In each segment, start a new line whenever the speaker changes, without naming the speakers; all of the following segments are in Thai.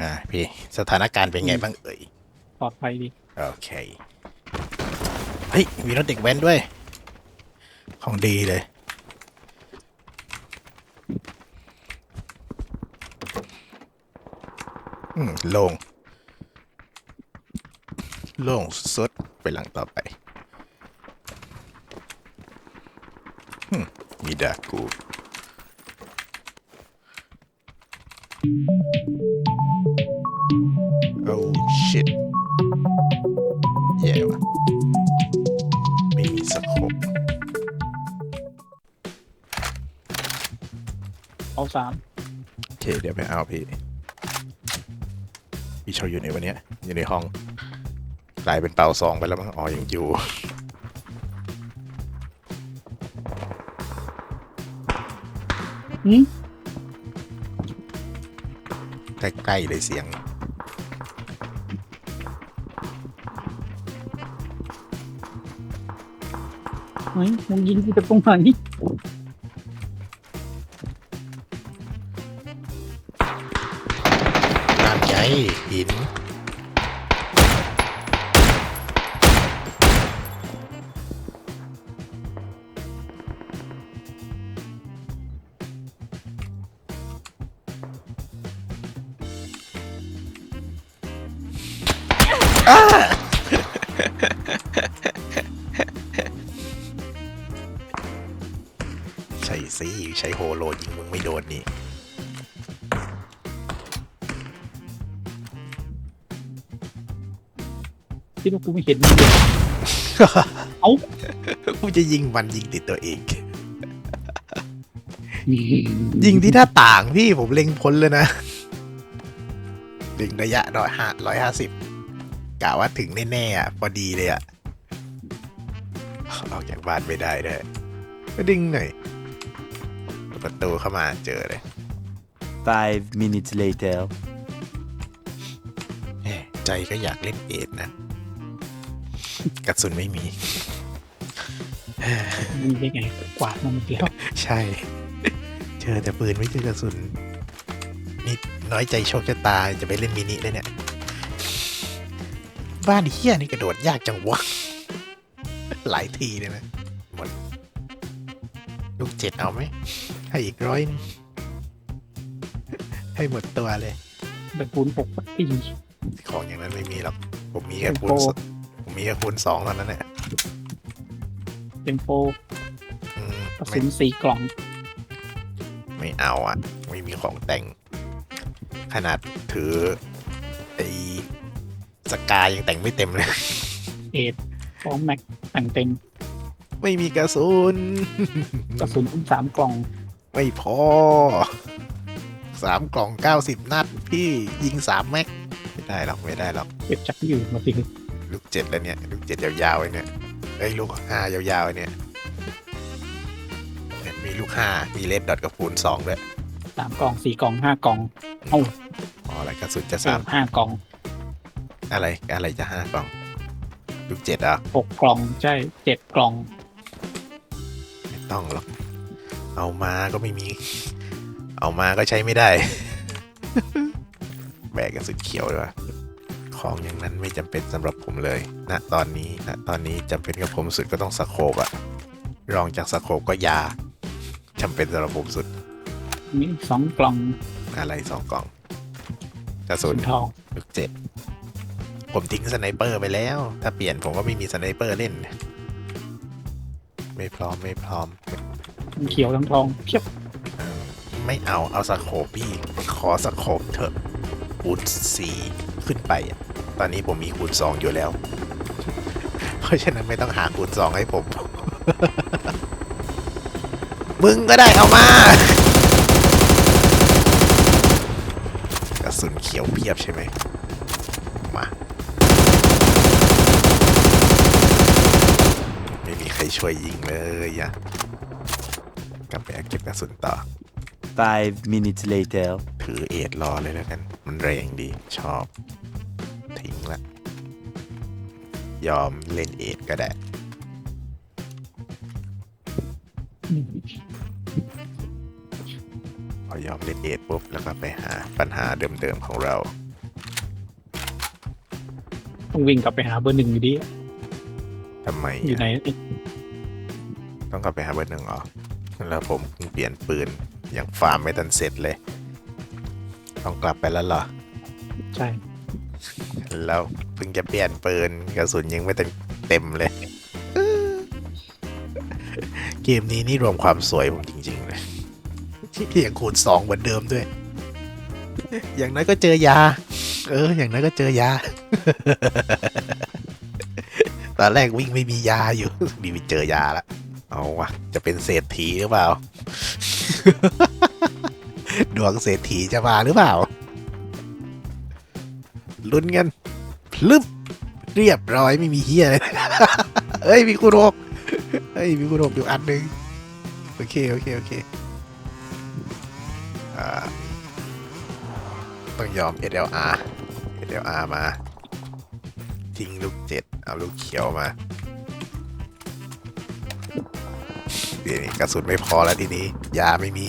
อ่าพี่สถานการณ์เป็นไงบ้างเอ่ย
ปลอดภัยดี
โอเคเฮ้ยมีรถเด็กแว้นด้วย ของดีเลย อืมโล่งโล่งสุดไปหลังต่อไปอืม สา
ม
โอเคเดี๋ยวไปเอาพี่พี่เชาอยู่ในวันเนี้ยอยู่ในห้องกลายเป็นเป่าสองไปแล้วมั้งอ๋อยังอยู่
หืม
ใกล้ๆเลยเสียง
เฮ้ยมึงยิงกูจากตรงไหน
น้ หิน ใช่สิใช้โฮโลยิงมึงไม่โดนนี่
คิดว่ากูไม่เห็นมึงเลยเอ้า
กูจะยิงมันยิงติดตัวเอง ยิงที่หน้าต่างพี่ผมเล็งพ้นเลยนะดึงระยะร้อยห้าร้อยห้าสิบกะว่าถึงแน่ๆอะพอดีเลยอะออกจากบ้านไม่ได้ด้วยก็ดึงหน่อยเปิดประตูเข้ามาเจอเลย
Five minutes later.
แหมใจก็อยากเล่นเอดนะ กระสุนไม่มี
มีได้ไงกวาดมาหมดแล้ว
ใช่ เจอแต่ปืนไม่เจอกระสุนนี่น้อยใจโชคชะตาจะไปเล่นมินิเลยเนี่ย บ้านเฮียนี่กระโดดยากจังวะ หลายทีเลยนะหมดลูกเจ็ดเอาไหม ให้อีกร้อยหนึงให้หมดตัวเลย
แบบคูณหกสักที
ของอย่างนั้นไม่มีหรอก ผมมีแค่คูณ
โอ้
สผ มมีแค่คูณสองเท่านั้นแหละ
เป็นโฟ
อืม
กระ
ไม่
สุนสี่กล่อง
ไม่เอาอะ ไม่มีของแต่ง ขนาดถือไอ้สกายยังแต่งไม่เต็มเลย
เอ็ดพร้อมแม็กแต่งเต็ม
ไม่มีกระสุน
กระสุนทั้งสามกล่อง
ไม่พอสามกล่องเก้าสิบนัด พี่ยิงสามแม็ก ไม่ได้หรอก ไม่ได้หรอก
เก็บจากที่อื่นมาสิ
ลูกเจ็ดแล้วเนี่ย ลูกเจ็ดยาวๆไอ้เนี่ยเอ้ยลูกห้ายาวๆไอ้เนี่ยเนี่ยมีลูกห้ามีเลดดอทกับคูณสองด้วย
สามกล่องสี่กล่องห้ากล่องเอ้า
อ๋ออะไรกระสุนจะ
เอ
สา
อ
ม
ห้ากล่อง
อะไรอะไรจะห้ากล่อง ลูกเจ็ดอะ
หกกล่องใช่เจ็ดกล่อง
ไม่ต้องหรอกเอามาก็ไม่มี เอามาก็ใช้ไม่ได้ แบกกระสุนเขียวด้วยวะ ของอย่างนั้นไม่จำเป็นสำหรับผมเลยณตอนนี้ณตอนนี้จำเป็นกับผมสุดก็ต้องสโคบอะรองจากสโคบก็ยาจำเป็นสำหรับผมสุด
มีสองกล่อง
อะไรสองกล่องกระสุ
สุ
น
นทอง
ลูกเจ็ดผมทิ้งสไนเปอร์ไปแล้ว ถ้าเปลี่ยนผมก็ไม่มีสไนเปอร์เล่น ไม่พร้อมไม่พร้อม
ทั้งเขียวทั้งทองเพียบ
ไม่เอาเอาสโคปพี่ ขอสโคปเถอะคูณสี่ ขึ้นไปอะตอนนี้ผมมีคูณสองอยู่แล้ว เพราะฉะนั้นไม่ต้องหาคูณสองให้ผม มึงก็ได้เอามากระสุนเขียวเพียบใช่ไหมมา ไม่มีใครช่วยยิงเลยอะกลับไปเก็บกระสุนต่อ
Five minutes later.
ถือเอ็ดรอเลยแล้วกัน มันแรงดี ชอบ ทิ้งละ ยอมเล่นเอ็ดก็ได้ พอยอมเล่นเอ็ดปุ๊บ แล้วก็ไปหาปัญหาเดิมๆของเรา
ต้องวิ่งกลับไปหาเบอร์หนึ่งอยู่ดี
ทำไม
อยู่ไหน
อะต้องกลับไปหาเบอร์หนึ่งเหรอ แล้วผมเพิ่งเปลี่ยนปืน ยังฟาร์มไม่ทันเสร็จเลย ต้องกลับไปแล้วเหรอ
ใช่
แล้วเพิ่งจะเปลี่ยนปืนกระสุนยังไม่เต็มเต็มเลย เกมนี้นี่รวมความสวยผมจริงๆเลยที่ยังคูณสองเหมือนเดิมด้วย อย่างน้อยก็เจอยา เออ อย่างน้อยก็เจอยา ตอนแรกวิ่งไม่มียาอยู่ มีไปเจอยาละเอาวะจะเป็นเศรษฐีหรือเปล่า ดวงเศรษฐีจะมาหรือเปล่า ลุ้นกันพลึบเรียบร้อยไม่มีเฮียเลยเฮ้ย มีคูโรกเฮ้ย มีคูโรกอยู่อันหนึ่งโอเค โอเค โอเคอต้องยอม SLR SLR มา ทิ้งลูกเจ็ดเอาลูกเขียวมาเดี๋ยวนี้กระสุนไม่ พอแล้วทีนี้ยาไม่มี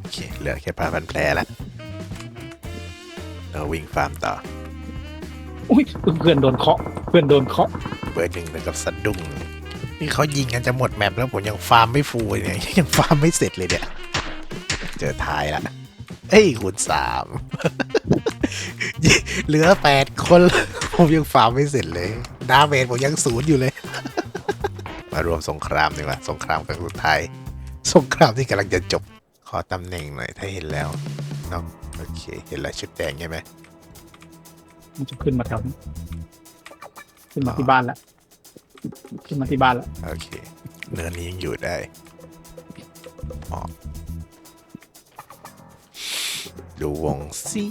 โอเคเหลือแค่ผ้าพันแผลแล้วเราวิ่งฟาร์มต่อ
อุ้ยเพื่อนโดนเคาะเพื่อนโดนเคาะ
เบอร์หนึ่งเหมือนกับสะดุ้งนี่เขายิงกันจะหมดแมปแล้วผมยังฟาร์มไม่ฟูเลยเนี่ยยังฟาร์มไม่เสร็จเลยเนี่ยเจอท้ายละเอ้ยคูณสามเหลือแปดคนผมยังฟาร์มไม่เสร็จเลยดาเมจผมยังศูนย์อยู่เลย มารวมสงครามดีกว่าสงครามครั้งสุดท้าย สงครามที่กำลังจะจบ ขอตำแหน่งหน่อยถ้าเห็นแล้วเนาะโอเค เห็นแล้วชุดแดงใช่ไหม
มันจะขึ้นมาแถวนี้ขึ้นมาที่บ้านแล้วขึ้นมาที่บ้านแล้ว
โอเค เนินนี้ยังอยู่ได้ออกดูวงสิ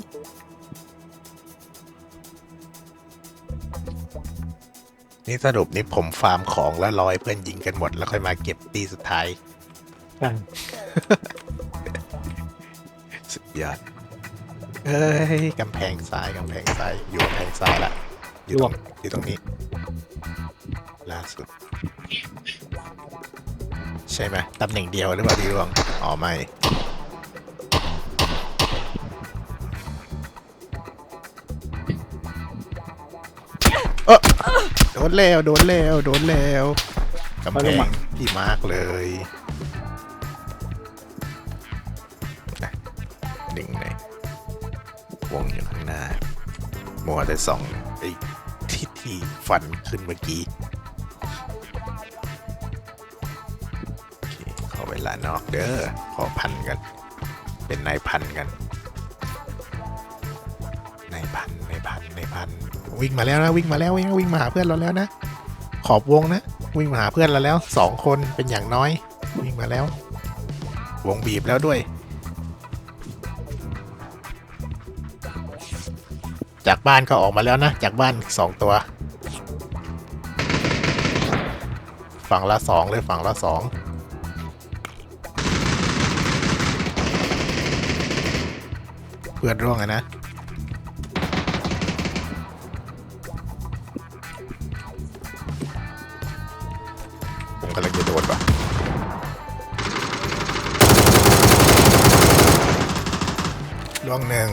นี่สรุปนี่ผมฟาร์มของแล้วรอยเพื่อนยิงกันหมด แล้วค่อยมาเก็บตีสุดท้าย
ใช่
สุดยอดเอ้ยกำแพงซ้ายกำแพงซ้ายอยู่กำแพงซ้ายละอยู่ตรงอยู่ตรงนี้ ล่าสุด ใช่ไหมตำแหน่งเดียวหรือเปล่าที่รวงอ๋อไม่เออโดนแล้วโดนแล้วโดนแล้วกำแพงที่มากเลย ดึงไหนอยวงอยู่ข้างหน้ามัวแต่สองไอ้ที่ที่ฟันขึ้นเมื่อกี้ขอเวลานอกเด้อขอพันกัน เป็นนายพันกันนายพันนายพันนายพันวิ่งมาแล้วนะวิ่งมาแล้ววิ่งวิ่งมาหาเพื่อนเราแล้วนะ ขอบวงนะวิ่งมาหาเพื่อนเราแล้วสองคนเป็นอย่างน้อย วิ่งมาแล้ว วงบีบแล้วด้วย จากบ้านก็ออกมาแล้วนะ จากบ้านสองตัว ฝั่งละสองเลยฝั่งละสองเพื่อนร่วงอะนะ ผมกำลังจะโดดว่ะร่วงหนึ่ง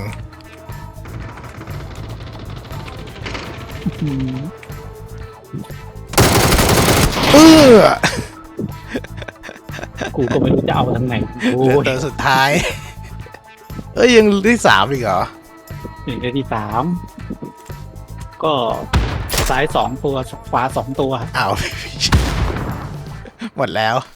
เออ
กูก็ไม่รู้จะเอาทางไหนโอ้
เหลือยตัวสุดท้าย เอ้ยยังที่สามอีกเหรอ
หนึ่งในที่สามก็ซ้ายสองตัวขวาสองตัว
อ้าว หมดแล้ว